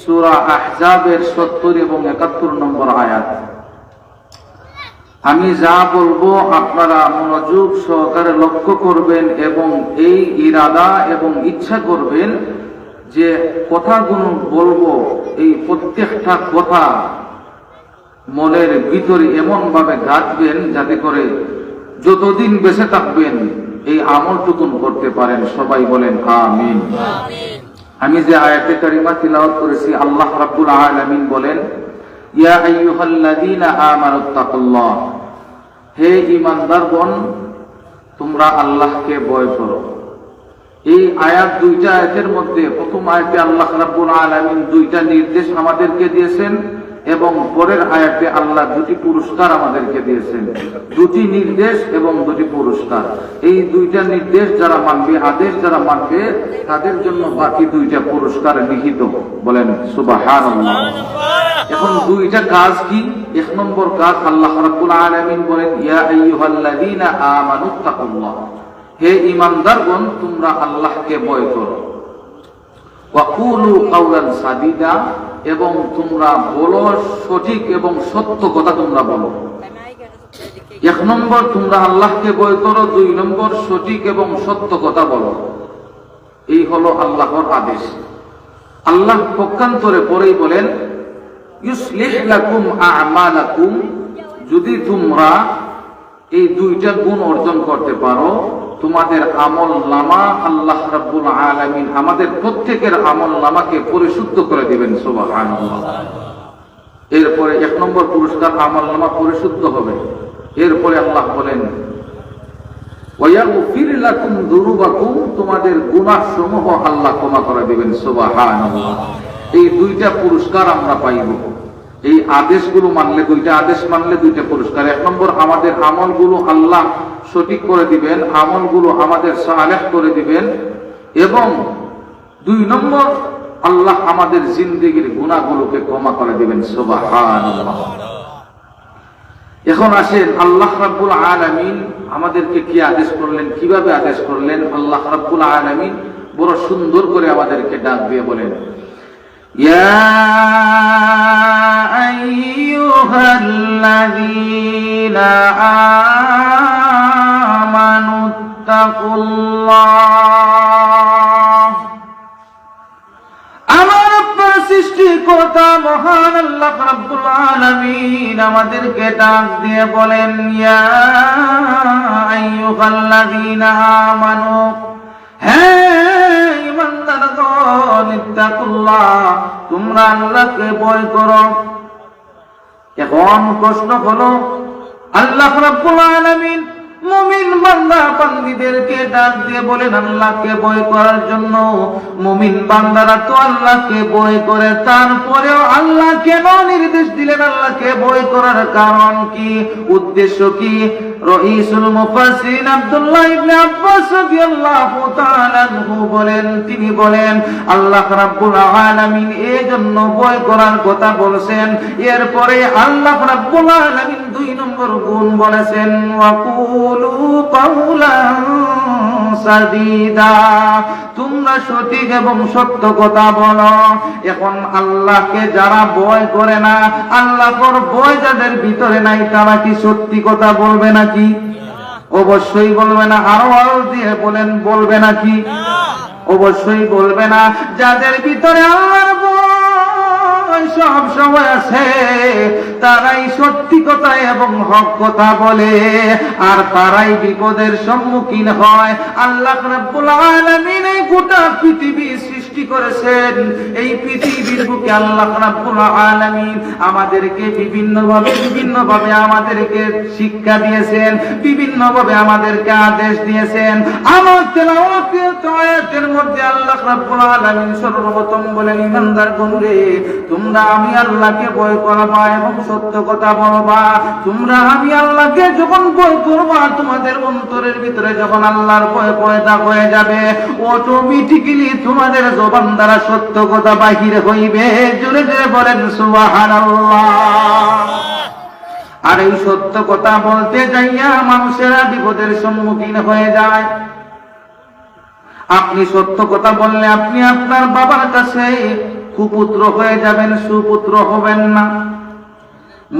সূরা আহজাবের 70 এবং 71 নম্বর আয়াত। আমি যা বলব আপনারা মনোযোগ সহকারে লক্ষ্য করবেন এবং এই ইরাদা এবং ইচ্ছা করবেন যে কথাগুলো বলব, এই প্রত্যেকটা কথা মনের ভিতরে এমন ভাবে গাঁথবেন যাতে করে যতদিন বেঁচে থাকবেন এই আমলটুকুন করতে পারেন। সবাই বলেন আমিন। আমি যে আয়াতে কারিমা তিলাওয়াত করেছি, আল্লাহ রাব্বুল আলামিন বলেন, ইয়া আইয়ুহাল্লাযীনা আমানুত্তাকুল্লাহ হে ঈমানদারগণ, তোমরা আল্লাহকে ভয় করো। এই আয়াত দুইটা আয়াতের মধ্যে প্রথম আয়াতে আল্লাহ রাব্বুল আলামিন দুইটা নির্দেশ আমাদেরকে দিয়েছেন এবং পরের আয়াতে আল্লাহ দুটি পুরস্কার আমাদেরকে দিয়েছেন। দুটি নির্দেশ এবং দুটি পুরস্কার। এই দুইটা নির্দেশ যারা মানবে, আদেশ যারা মানবে, তাদের জন্য বাকি দুইটা পুরস্কার নিহিত। বলেন, সুবহানাল্লাহ। এখন দুইটা কাজ কি? এক নম্বর কাজ আল্লাহ রাব্বুল আলামিন বলেন, ইয়া আইয়ুহাল্লাযীনা আমানুত্তাকুল্লাহ হে ঈমানদারগণ, তোমরা আল্লাহকে ভয় করো। সাদিদা, এবং তোমরা বলো সঠিক এবং সত্য কথা তোমরা বলো। এক নম্বর, তোমরা আল্লাহকে ভয় করো, দুই নম্বর, সঠিক এবং সত্য কথা বলো। এই হলো আল্লাহর আদেশ। আল্লাহ পক্ষান্তরে পরেই বলেন, ইউসলিহ লাকুম আমালাকুম, যদি তোমরা এই দুইটা গুণ অর্জন করতে পারো। তোমাদের আমল নামা আল্লাহ রাব্বুল আলামিন আমাদের প্রত্যেকের আমল নামাকে পরিশুদ্ধ করে দিবেন, সুবহানাল্লাহ। এরপরে এক নম্বর পুরস্কার, আমল নামা পরিশুদ্ধ হবে। এরপরে আল্লাহ বলেন তোমাদের গুনাহ সমূহ আল্লাহ ক্ষমা করে দিবেন, সুবহানাল্লাহ। এই দুইটা পুরস্কার আমরা পাইব। এই আদেশগুলো মানলে দুইটা আদেশ মানলে দুইটা পুরস্কার। এক নম্বর, আমাদের আমলগুলো আল্লাহ সঠিক করে দিবেন, আমলগুলো আমাদের সালেহ করে দিবেন। এবং দুই নম্বর, আল্লাহ আমাদের জিন্দেগির গুণাগুলোকে ক্ষমা করে দিবেন। এখন আসেন, আল্লাহ রাব্বুল আলামিন আমাদেরকে কি আদেশ করলেন, কীভাবে আদেশ করলেন? আল্লাহ রাব্বুল আলামিন বড় সুন্দর করে আমাদেরকে ডাক দিয়ে বলেন। ইয়া আইয়ুহাল্লাযীনা আমানুত্তাকুল্লাহ আমার আপনার সৃষ্টিকর্তা মহান আল্লাহ রাব্বুল আলামিন আমাদেরকে ডাক দিয়ে বলেন, ইয়া আইয়ুহাল্লাযীনা আমানু ইত্তাকুল্লাহ তোমরা আল্লাহকে ভয় করো। এখন প্রশ্ন হলো, আল্লাহ রাব্বুল আলামিন মুমিন বান্দা ডাক দিয়ে বলেন, আল্লাহকে করার জন্য। মুমিন বান্দারা তো আল্লাহকে করে, তারপরেও আল্লাহ কেন নির্দেশ দিলেন আল্লাহকে ভয় করার কারণ কি? উদ্দেশ্য কি? রইসুল মুফাসসির আব্দুল্লাহ ইবনে আব্বাস রাদিয়াল্লাহু তাআলা বলেন, তিনি বলেন, আল্লাহ রাব্বুল আলামিন এই জন্য ভয় করার কথা বলেছেন, এরপরে আল্লাহ রাব্বুল আলামিন দুই নম্বর গুণ বলেছেন ওয়াকুলু কাউলান সাদিদা তোমরা সঠিক এবং সত্য কথা বলো। এখন আল্লাহকে যারা ভয় করে না আল্লাহর ভয় যাদের ভিতরে নাই তারা কি সত্যি কথা বলবে নাকি? অবশ্যই বলবে না। আরও আরও দিয়ে বলেন বলবে নাকি? অবশ্যই বলবে না। যাদের ভিতরে আল্লাহর সব সময় আছে তারাই সত্যি কথা এবং হক কথা বলে। আর তারাই বিপদের সম্মুখীন হয়। আল্লাহ রাব্বুল আলামিন গোটা পৃথিবী সৃষ্টি করেছেন। এই পৃথিবীর বুকে আল্লাহ রাব্বুল আলামিন আমাদেরকে বিভিন্ন ভাবে বিভিন্ন ভাবে আমাদেরকে শিক্ষা দিয়েছেন বিভিন্ন ভাবে আমাদেরকে আদেশ দিয়েছেন। আমার তেলাওয়াতের আয়াতের মধ্যে আল্লাহ রাব্বুল আলামিন সর্বপ্রথম বলেন, ইমানদার বন্ধুরে, তোমরা আমি আল্লাহকে ভয় করবা এবং সত্য কথা বলবা। তোমরা আমি আল্লাহকে যখন ভয় করবা, তোমাদের অন্তরের ভিতরে যখন আল্লাহর ভয় পয়দা হয়ে যাবে অটোমেটিক্যালি তোমাদের জবান দ্বারা সত্য কথা বাহির হইবে, জোরে জোরে বলেন, সুবহানাল্লাহ। আর এই সত্য কথা বলতে যাইয়া মানুষেরা বিপদের সম্মুখীন হয়ে যায়। আপনি সত্য কথা বললে আপনি আপনার বাবার কাছে কুপুত্র হয়ে যাবেন, সুপুত্র হবেন না।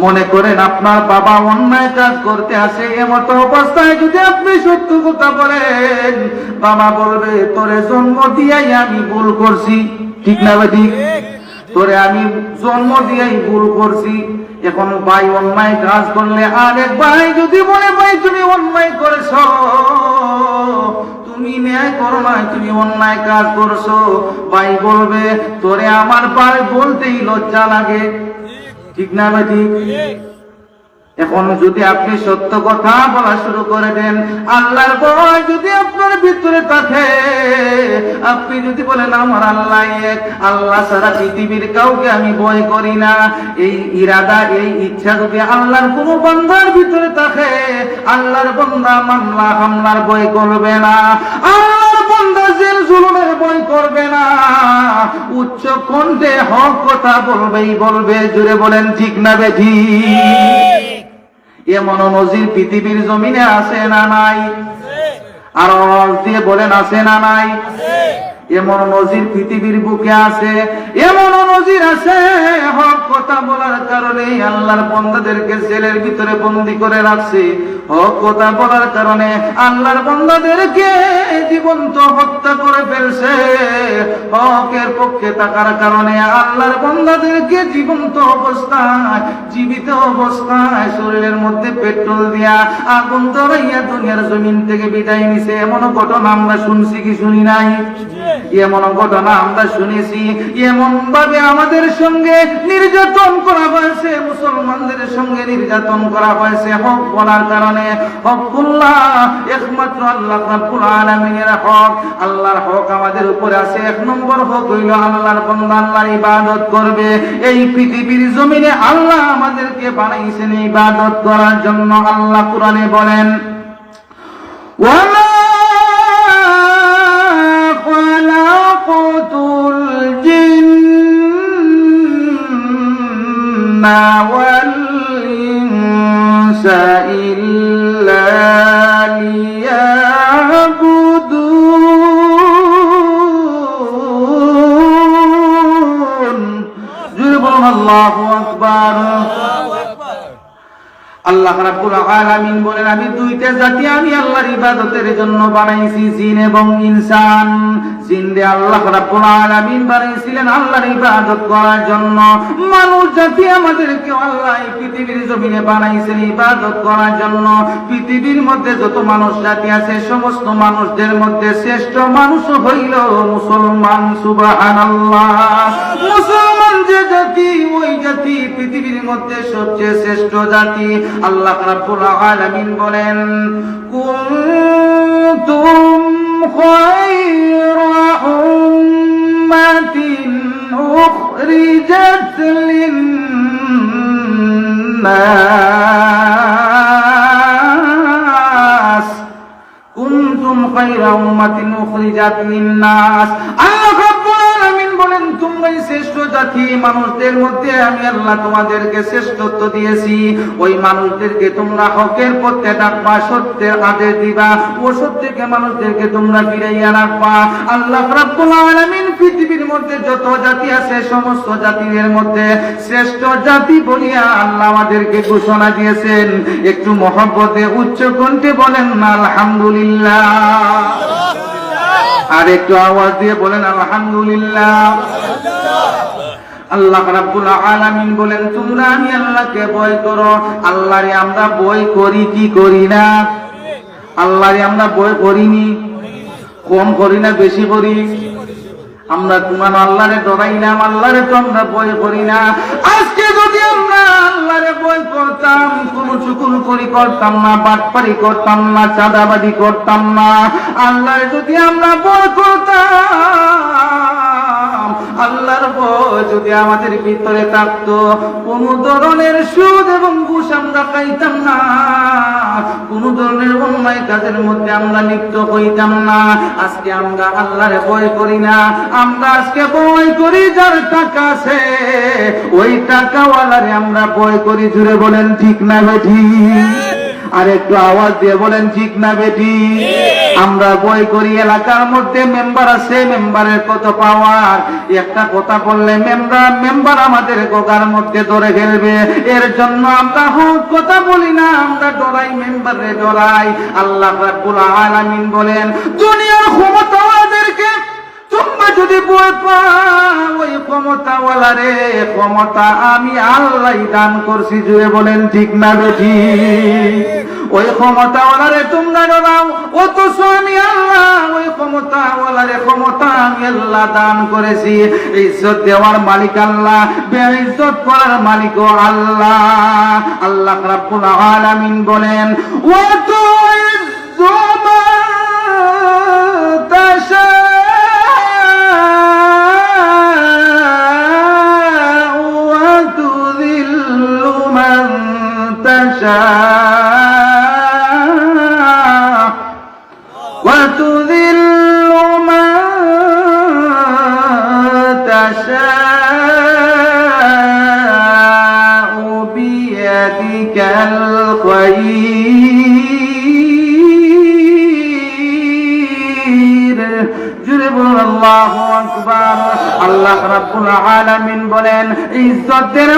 মনে করেন আপনার বাবা অন্যায় কাজ করতে আসে এমত অবস্থায় যদি আপনি সত্য কথা বলেন, বাবা বলবে, তোরে জন্ম দিয়াই আমি ভুল করছি। ঠিক না বা তোরে আমি জন্ম দিয়াই ভুল করছি। এখন ভাই অন্যায় কাজ করলে আরেক ভাই যদি বলে, ভাই, তুমি অন্যায় করেছ। তুমি ন্যায় করো না তুমি অন্যায় কাজ করছ। ভাই বলবে, তোরে আমার ভাই বলতেই লজ্জা লাগে। ঠিক না ভাই এখন যদি আপনি সত্য কথা বলা শুরু করে দেন, আল্লাহর ভয় যদি আপনার ভিতরে থাকে, আপনি যদি বলেন, আমার আল্লাহ এক, আল্লাহ সারা পৃথিবীর কাউকে আমি ভয় করি না। এই ইরাদা, এই ইচ্ছা যদি আল্লাহর কোন বান্দার ভিতরে থাকে, আল্লাহর বান্দা মামলা হামলার ভয় করবে না। জেল জুলুমের বই করবে না। উচ্চ কণ্ঠে হক কথা বলবেই বলবে, জুড়ে বলেন ঠিক না বেঠি এমন নজির পৃথিবীর জমিনে আছে না নাই? আর দিয়ে বলেন আছে না নাই? এমন নজির পৃথিবীর বুকে আছে, এমন নজির আছে। হক কথা বলার কারণে আল্লাহর বন্দাদেরকে জেলের ভিতরে বন্দি করে রাখছে। হক কথা বলার কারণে আল্লাহর বন্দাদেরকে জীবন্ত হত্যা করে ফেলছে। হকের পক্ষে থাকার কারণে আল্লাহর বন্দাদেরকে জীবন্ত অবস্থায়, জীবিত অবস্থায় শরীরের মধ্যে পেট্রোল দিয়া আগুন ধরাইয়া দুনিয়ার জমিন থেকে বিদায় নিছে। এমন ঘটনা আমরা শুনছি কি, শুনি নাই? এমন ঘটনা আমরা শুনেছি এমন ভাবে আমাদের সঙ্গে নির্যাতন করা হয়েছে, মুসলমানদের সঙ্গে নির্যাতন করা হয়েছে হক বলার কারণে। হকুল্লাহ একমাত্র আল্লাহ হক। আল্লাহর হক আমাদের উপরে আছে, এক নম্বর হক হইল আল্লাহর ইবাদত করবে। এই পৃথিবীর জমিনে আল্লাহ আমাদেরকে বানাইছেন ইবাদত করার জন্য আল্লাহ কোরআনে বলেন, ওয়ালা خلقت الجن والإنس إلا ليعبدون جربهم الله أكبر আল্লাহ রাব্বুল আলামিন বলেন, আমি দুইটা জাতি আমি আল্লাহর ইবাদতের জন্য বানাইছি, জিন এবং ইনসান। জিন দিয়ে আল্লাহ রাব্বুল আলামিন বানাইছিলেন আল্লাহর ইবাদত করার জন্য। মানুষ জাতি আমাদেরকে আল্লাহ এই পৃথিবীর জমিনে বানাইছেন ইবাদত করার জন্য। পৃথিবীর মধ্যে যত মানুষ জাতি আছে, সমস্ত মানুষদের মধ্যে শ্রেষ্ঠ মানুষ হইল মুসলমান, সুবহানাল্লাহ। মুসলমান যে জাতি, ওই জাতি পৃথিবীর মধ্যে সবচেয়ে শ্রেষ্ঠ জাতি। আল্লাহ রাব্বুল আলামিন বলেন কুনতুম খায়রা উম্মাতিন উখরিজাত লিন-নাস কুনতুম খায়রা উম্মাতিন উখরিজাত লিন-নাস শ্রেষ্ঠ জাতি, মানুষদের মধ্যে আমি আল্লাহ তোমাদেরকে শ্রেষ্ঠত্ব দিয়েছি। ওই মানুষদেরকে তোমরা হকের পথে ডাকবা, সত্যের আদেশ দিবা ও সত্যকে মানুষদেরকে তোমরা ফিরাইয়া রাখবা। আল্লাহ রাব্বুল আলামিন পৃথিবীর মধ্যে যত জাতি আছে, সমস্ত জাতিদের মধ্যে শ্রেষ্ঠ জাতি বলিয়া আল্লাহ আমাদেরকে ঘোষণা দিয়েছেন। একটু মহব্বতে, উচ্চ কণ্ঠে বলেন, আলহামদুলিল্লাহ। আর একটু আওয়াজ দিয়ে বলেন, আলহামদুলিল্লাহ। আল্লাহ রাব্বুল আলামিন বলেন, তোমরা আমি আল্লাহকে ভয় করো। আল্লাহরে আমরা ভয় করি, কি করি না? আল্লাহরে আমরা ভয় করিনি। কম করি না, বেশি করি? আমরা তোমার আল্লাহরে ডরাইলাম, আল্লাহরে তো আমরা বই করি না। আজকে যদি আমরা আল্লাহরে বই করতাম কোন চুকুল করি করতাম না, বাটপারি করতাম না চাঁদাবাদি করতাম না, আল্লাহরে যদি আমরা বই করতাম আল্লাহর ভয় যদি আমাদের ভিতরে থাকতো, কোন ধরনের সুদ এবং ঘুষ আমরা খাইতাম না। কোন ধরনের অন্যায় কাজের মধ্যে আমরা লিপ্ত হইতাম না। আজকে আমরা আল্লাহরে ভয় করি না। আমরা আজকে ভয় করি যার টাকা আছে, ওই টাকাওয়ালারে আমরা ভয় করি। জুড়ে বলেন, ঠিক না বেঠি? আর একটু আওয়াজ দিয়ে বলেন, ঠিক না বেটি আমরা বই করি এলাকার মধ্যে মেম্বার আছে মেম্বারের কত পাওয়ার একটা কথা বললে মেম্বার মেম্বার আমাদের গোগার মধ্যে ধরে ফেলবে। এর জন্য আমরা হোক কথা বলি না, আমরা ডরাই মেম্বারে ডরাই। আল্লাহ রাব্বুল আলামিন বলেন, দুনিয়ার ক্ষমতাওয়ালাদেরকে তোমরা যদি বই ওই ক্ষমতাওয়ালা রে, ক্ষমতা আমি আল্লাহ দান করছি, জুড়ে বলেন ঠিক না বেঠি ওই ক্ষমতাওয়ালা রে তোমরা ডরাও অথচ আমি আল্লাহ, ওই ক্ষমতাওয়ালা রে, ক্ষমতা আমি আল্লাহ দান করেছি। ইজ্জত দেওয়ার মালিক আল্লাহ, বেইজ্জত করার মালিক আল্লাহ। আল্লাহ রাব্বুল আলামিন বলেন, ওয়া তুইজ্জু بيدك الخير جرب الله أكبر الله رب العالمين بولين عزت دير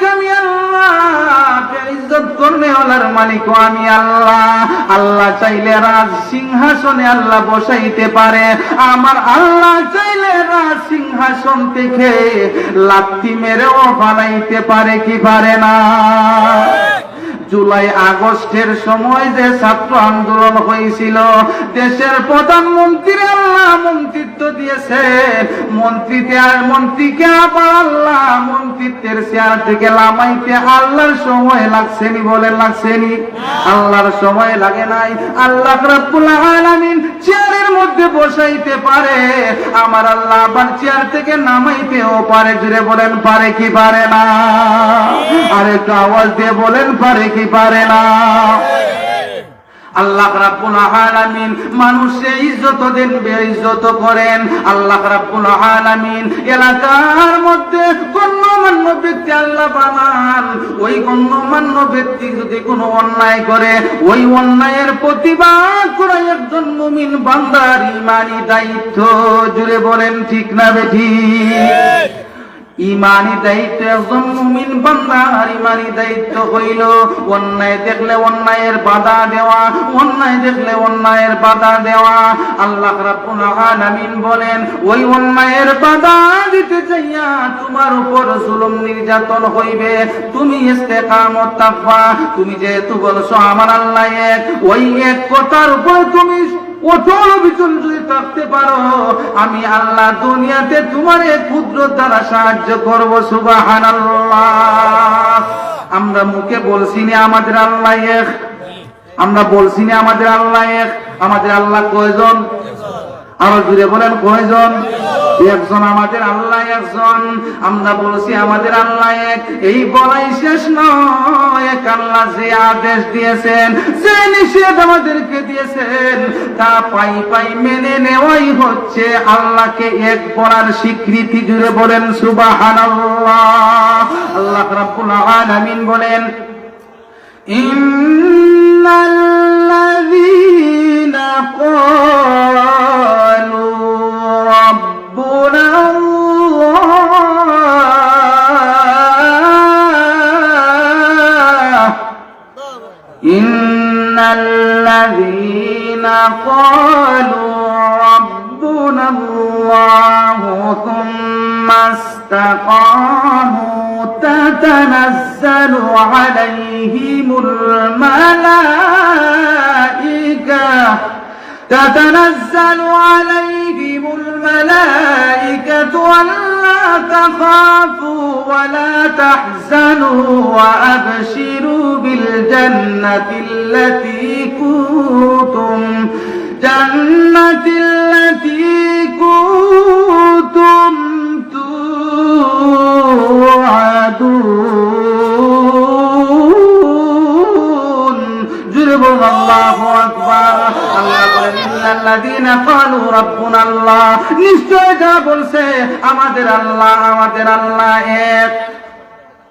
كم يرى করবে মালিক আমি আল্লাহ। আল্লাহ চাইলে রাজ সিংহাসনে আল্লাহ বসাইতে পারে। আমার আল্লাহ চাইলে রাজ সিংহাসন থেকে লাত্তি মেরেও বানাইতে পারে কি পারে না? জুলাই আগস্টের সময় যে ছাত্র আন্দোলন হয়েছিল, দেশের প্রধানমন্ত্রী আল্লাহ মন্ত্রিত্ব দিয়েছে। মন্ত্রীতে আর মন্ত্রীকে আবার আল্লাহ মন্ত্রিত্বের চেয়ার থেকে লামাইতে আল্লাহর সময় লাগছেনি বলে লাগছেনি। আল্লাহর সময় লাগে নাই। আল্লাহ আলামিন চেয়ারের মধ্যে বসাইতে পারে। আমার আল্লাহ আবার চেয়ার থেকে নামাইতেও পারে। জুড়ে বলেন, পারে কি পারে না? আর একটু আওয়াজ দিয়ে বলেন, পারে কি পারে না। আল্লাহ রাব্বুল আলামিন মানুষে ইজ্জত দেন, বেইজ্জত করেন। আল্লাহ রাব্বুল আলামিন এলাকার মধ্যে গণ্যমান্য ব্যক্তি আল্লাহ বানান। ওই গণ্যমান্য ব্যক্তি যদি কোনো অন্যায় করে, ওই অন্যায়ের প্রতিবাদ করা একজন মুমিন বান্দার ইমানি দায়িত্ব। জুড়ে বলেন ঠিক না বেঠি ইমানি দায়িত্ব একজন মুমিন বান্দার ইমানি দায়িত্ব হইল অন্যায় দেখলে অন্যায়ের বাধা দেওয়া, অন্যায় দেখলে অন্যায়ের বাধা দেওয়া। আল্লাহ রাব্বুল আলামিন বলেন, ওই অন্যায়ের বাধা দিতে চাইয়া তোমার উপর জুলুম নির্যাতন হইবে। তুমি ইস্তেকামত থাকবা তুমি যেহেতু বলছো আমার আল্লাহ এক, ওই এক কথার উপর তুমি অটল বিচল যদি থাকতে পারো, আমি আল্লাহ দুনিয়াতে তোমার এক ক্ষুদ্র দ্বারা সাহায্য করব সুবাহান আমরা মুখে বলছি না আমাদের আল্লাহ আমরা বলছি না আমাদের আল্লাহ আমাদের আল্লাহ কয়জন? আরও জুড়ে বলেন, কয়জন? একজন আমাদের আল্লাহ, একজন। আমরা বলছি আমাদের আল্লাহ এক। এই বলাই শেষ নয়। এক আল্লাহ যে আদেশ দিয়েছেন, যে নিষেধ আমাদেরকে দিয়েছেন, তা পাই পাই মেনে নেওয়াই হচ্ছে আল্লাহকে এক বলার স্বীকৃতি। জুড়ে বলেন সুবাহান আল্লাহ রাব্বুল আলামিন বলেন, ইন্নাল্লাযীনা ক্বাল إن الذين قالوا ربنا الله ثم استقاموا تتنزل عليهم الملائكة تتنزل عليهم الملائكة تخافوا ولا تحزنوا وأبشروا بالجنة التي كنتم جنة التي كنتم রাব্বুনা আল্লাহ নিশ্চয় যা বলছে আমাদের আল্লাহ আমাদের আল্লাহ এক।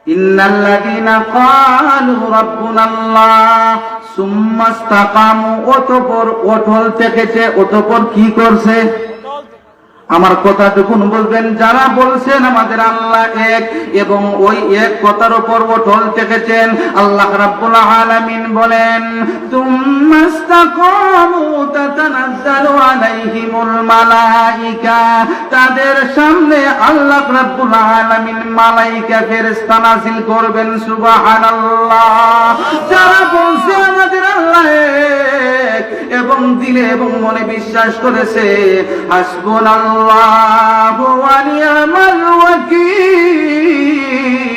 ইন্নাল্লাযীনা অটল থেকেছে, অতঃপর কি করছে? আমার কথা যখন বলবেন, যারা বলছেন আমাদের আল্লাহ এক, এবং ওই এক কথার উপর অটল থেকেছেন, আল্লাহ রাব্বুল আলামিন বলেন তুমাস্তাকামু তাতানাজ্জালু আলাইহিমুল মালাইকা। তাদের সামনে আল্লাহ রাব্বুল আলামিন মালাইকা ফেরেশতা নাযিল করবেন, সুবহানাল্লাহ। যারা বলছে আমাদের আল্লাহ এবং দিলে এবং মনে বিশ্বাস করেছে, হাসবুনাল্লাহু। ওয়া নি'মাল ওয়াকিল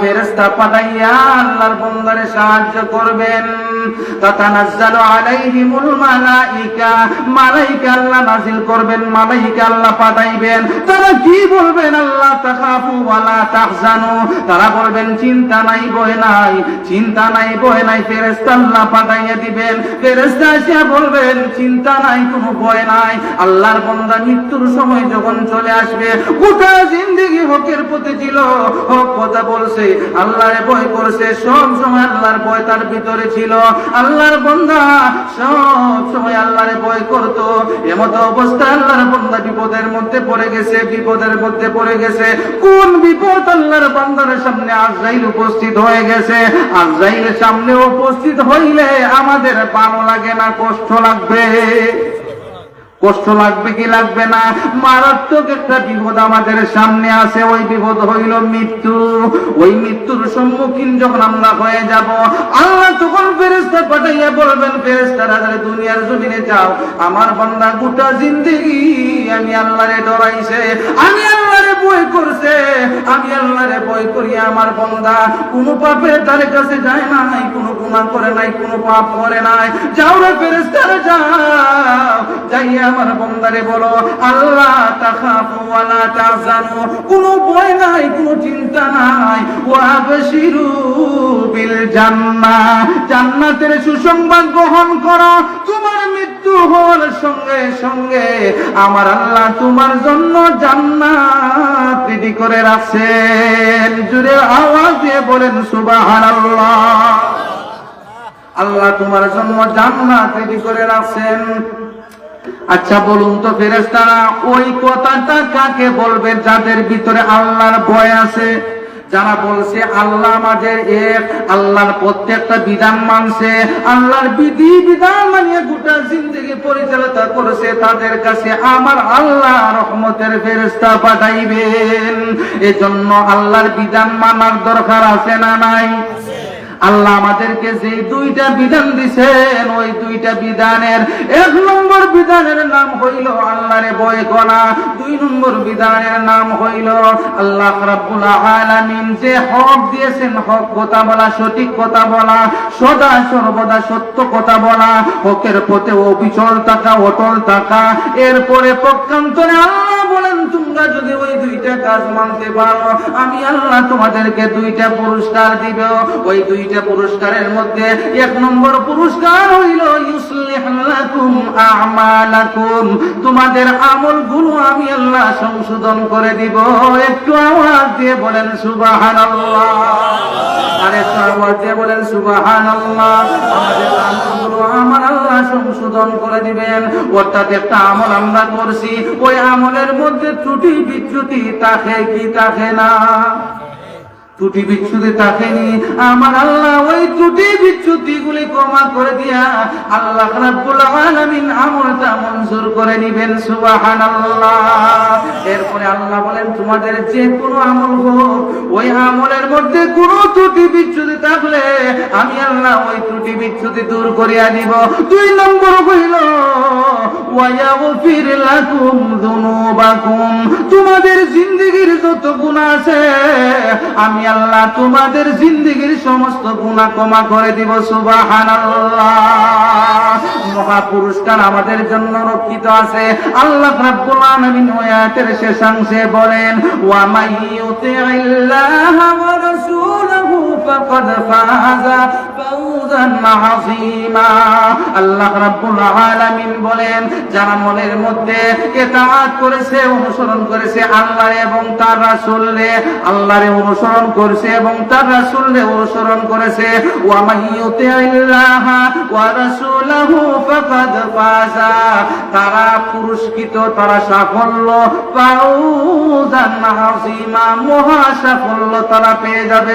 ফেরেস্তা পাঠাইয়া আল্লাহর বন্দারে সাহায্য করবেন। আলাইহিমুল মালাইকা। মালাইকা আল্লাহ নাজিল করবেন, মালাইকা আল্লাহ পাঠাইবেন। তারা কি বলবেন আল্লাহ? তাখাফু তাহজানু। তারা বলবেন, চিন্তা নাই, ভয় নাই। চিন্তা নাই নাই, ফেরেশতা আল্লাহ পাঠাইয়া দিবেন। ফেরেশতা এসে বলবেন, চিন্তা নাই, কোনো ভয় নাই। আল্লাহর বন্দা মৃত্যুর সময় যখন চলে আসবে, গোটা জিন্দেগি হকের পথে ছিল। হক কথা বলছে, আল্লাহরে ভয় করছে, সব সময় আল্লাহর ভয় তার ভিতরে ছিল। আল্লাহর বন্দা সব সময় আল্লাহরে ভয় করত। এমত অবস্থা আল্লাহর বন্দা বিপদের মধ্যে পড়ে গেছে, বিপদের মধ্যে পড়ে গেছে। কোন বিপদ আল্লাহর বান্দার সামনে আজরাইল উপস্থিত হয়ে গেছে? আজরাইলের সামনে উপস্থিত হইলে আমাদের ভালো লাগে না, কষ্ট লাগবে। কষ্ট লাগবে কি লাগবে না? মারাত্মক একটা বিপদ আমাদের সামনে আছে ওই বিপদ হইল মৃত্যু। ওই মৃত্যুর সম্মুখীন যখন আমরা হয়ে যাব, আল্লাহ তখন ফেরেস্তা পাঠাইয়া বলবেন ফেরেস্তারা তাহলে দুনিয়ার জমিনে যাও। আমার বান্দা গোটা জিন্দেগি আমি আল্লাহরে ডরাইছে। আমি আল্লাহরে আল্লাহরে বই করি আমার বন্দা, কোনো পাপে তার কাছে যায় নাই, কোনো গুনাহ করে নাই, কোনো পাপ করে নাই। যাও রে ফেরেস্তারা যাও। যাইয়া আমার বন্দারে বলো, আল্লাহ তাখাফু ওয়ালা তাহজানু। কোনো ভয় নাই, কোনো চিন্তা নাই। ওয়াবশিরু বিল জান্নাহ। জান্নাতের সুসংবাদ গ্রহণ করো। তোমার মৃত্যু হওয়ার সঙ্গে সঙ্গে আমার আল্লাহ তোমার জন্য জান্নাত রেডি করে রাখছেন। জুড়ে আওয়াজ দিয়ে বলেন সুবাহান আল্লাহ তোমার জন্য জান্নাত তৈরি করে রাখছেন। আচ্ছা বলুন তো ফেরেস্তারা ওই কথাটা কাকে বলবে যাদের ভিতরে আল্লাহর ভয় আছে? যারা বলছে আল্লাহ আমাদের এক, আল্লাহর প্রত্যেকটা বিধান মানছে, আল্লাহর বিধি বিধান মানিয়ে গোটা জিন্দগি পরিচালিত করেছে, তাদের কাছে আমার আল্লাহ রহমতের ফেরেস্তা পাঠাইবেন। এজন্য আল্লাহর বিধান মানার দরকার আছে না নাই? আল্লাহ আমাদেরকে যে দুইটা বিধান দিছেন, ওই দুইটা বিধানের এক নম্বর বিধানের নাম হইল আল্লাহরে ভয় করা। দুই নম্বর বিধানের নাম হইল আল্লাহ রাব্বুল আলামিন যে হক দিয়েছেন, হক কথা বলা, সঠিক কথা বলা, সদা সর্বদা সত্য কথা বলা, হকের পথে অবিচল থাকা, অটল থাকা, এরপরে পক্ষান্তরে আল্লাহ বলেন তোমরা যদি ওই দুইটা কাজ মানতে পারো, আমি আল্লাহ তোমাদেরকে দুইটা পুরস্কার দিব। ওই দুইটা পুরস্কারের মধ্যে এক নম্বর পুরস্কার হইল ইউসলিহ লাকুম আমালাকুম। তোমাদের আমলগুলো আমি আল্লাহ সংশোধন করে দিব। একটু আওয়াজ দিয়ে বলেন, সুবহানাল্লাহ। আর আওয়াজ দিয়ে বলেন আমার আল্লাহ সংশোধন করে দিবেন। অর্থাৎ একটা আমল আমরা করছি, ওই আমলের মধ্যে ত্রুটি বিচ্যুতি তাকে কি তাকে না? ত্রুটি বিচ্ছুতি থাকেনি। আমার আল্লাহ ওই ত্রুটি বিচ্ছুতি গুলি ক্ষমা করে দিয়া আল্লাহ আলামিন আমলটা মঞ্জুর করে নিবেন, সুবহানাল্লাহ। এরপরে আল্লাহ বলেন, তোমাদের যে কোনো আমল হোক, ওই আমলের মধ্যে কোনো ত্রুটি বিচ্ছুতি থাকলে আমি আল্লাহ ওই ত্রুটি বিচ্ছুতি দূর করিয়া দিব। দুই নম্বর হইল, ওয়ায়াগফির লাকুম যুনুবাকুম। তোমাদের জিন্দেগীর যত গুনাহ আছে, আমি আল্লাহ তোমাদের জিন্দিগির সমস্ত গুণা ক্ষমা করে দিব সুবাহান মহা পুরস্কার আমাদের জন্য রক্ষিত আছে। আল্লাহ রাব্বুল আলামিন আয়াতের শেষাংশে বলেন, ওয়া মাইয়ুতি'িল্লাহা ওয়া রাসূলাহু ফাকাদ ফাযা ফাওজান আযীমা আল্লাহ রাব্বুল আলামিন বলেন, যারা মনের মধ্যে ইতাআত করেছে, অনুসরণ করেছে আল্লাহর এবং তার রাসূলকে আল্লাহরে অনুসরণ করেছে এবং তার রাসূলকে অনুসরণ করেছে। ওয়া মাইয়ুতি'িল্লাহা ওয়া রাসূলাহু ফাকাদ ফাযা তারা পুরস্কৃত, তারা সাফল্য, ফাউজান আযীমা, মহা সাফল্য তারা পেয়ে যাবে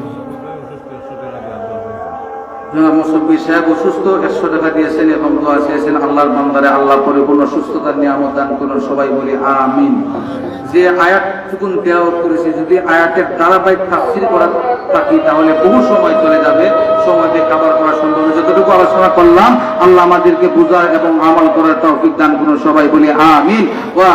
জনাব মুসব্বি সাহেব অসুস্থ, একশো টাকা দিয়েছেন এবং দোয়া চেয়েছেন, আল্লাহর বান্দারে আল্লাহ পরিপূর্ণ সুস্থতার নিয়ামত দান করুন, সবাই বলি আমিন। যে আয়াত তেলাওয়াত করেছি, যদি আয়াতের ধারাবাহিক তাফসির করা থাকি, তাহলে বহু সময় চলে যাবে। সময়কে কাবার করা সম্ভব। যতটুকু আলোচনা করলাম, আল্লাহ আমাদেরকে বুঝার এবং আমল করার তৌফিক দান করুন, সবাই বলি আমিন। ওয়া